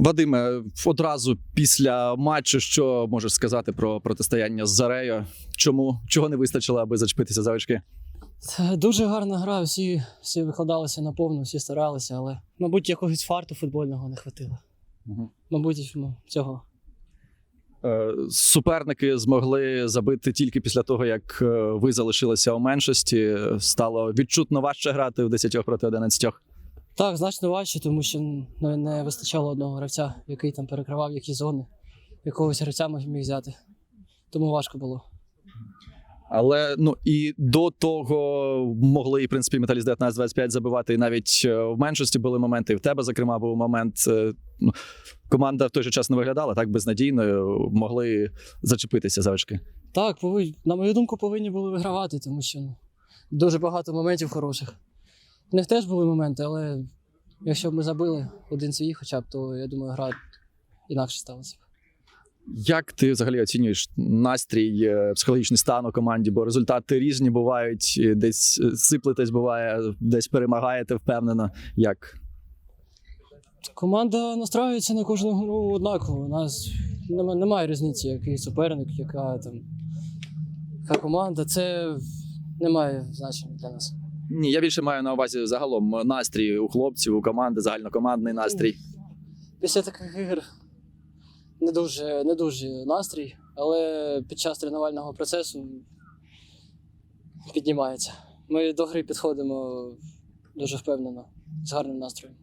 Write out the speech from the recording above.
Вадиме, одразу після матчу, що можеш сказати про протистояння з Зарею? Чому чого не вистачило, аби зачепитися за очки? Дуже гарна гра, всі, всі викладалися наповну, всі старалися, але, мабуть, якогось фарту футбольного не хватило. Мабуть, ну, цього. Е, Суперники змогли забити тільки після того, як е, ви залишилися у меншості. Стало відчутно важче грати в 10 проти 11. Так, значно важче, тому що не, не вистачало одного гравця, який там перекривав які зони, якогось гравця міг взяти. Тому важко було. Але ну і до того могли, в принципі, металіст 19-25 забивати. І навіть е, в меншості були моменти. І в тебе, зокрема, був момент. е, Ну, команда в той же час не виглядала так безнадійною, могли зачепитися за очки. Так, повинні, на мою думку, повинні були вигравати, тому що ну, дуже багато моментів хороших. В них теж були моменти, але якщо б ми забили один свій хоча б, то я думаю, гра інакше сталася. Як ти взагалі оцінюєш настрій, е, психологічний стан у команді? Бо результати різні бувають, десь е, сиплетесь буває, десь перемагаєте впевнено. Як? Команда настраюється на кожну гру однаково. У нас немає різниці, який суперник, яка там яка команда. Це не має значення для нас. Ні, я більше маю на увазі загалом настрій у хлопців, у команди, загальнокомандний настрій. Після таких ігор не дуже, не дуже настрій, але під час тренувального процесу піднімається. Ми до гри підходимо дуже впевнено, з гарним настроєм.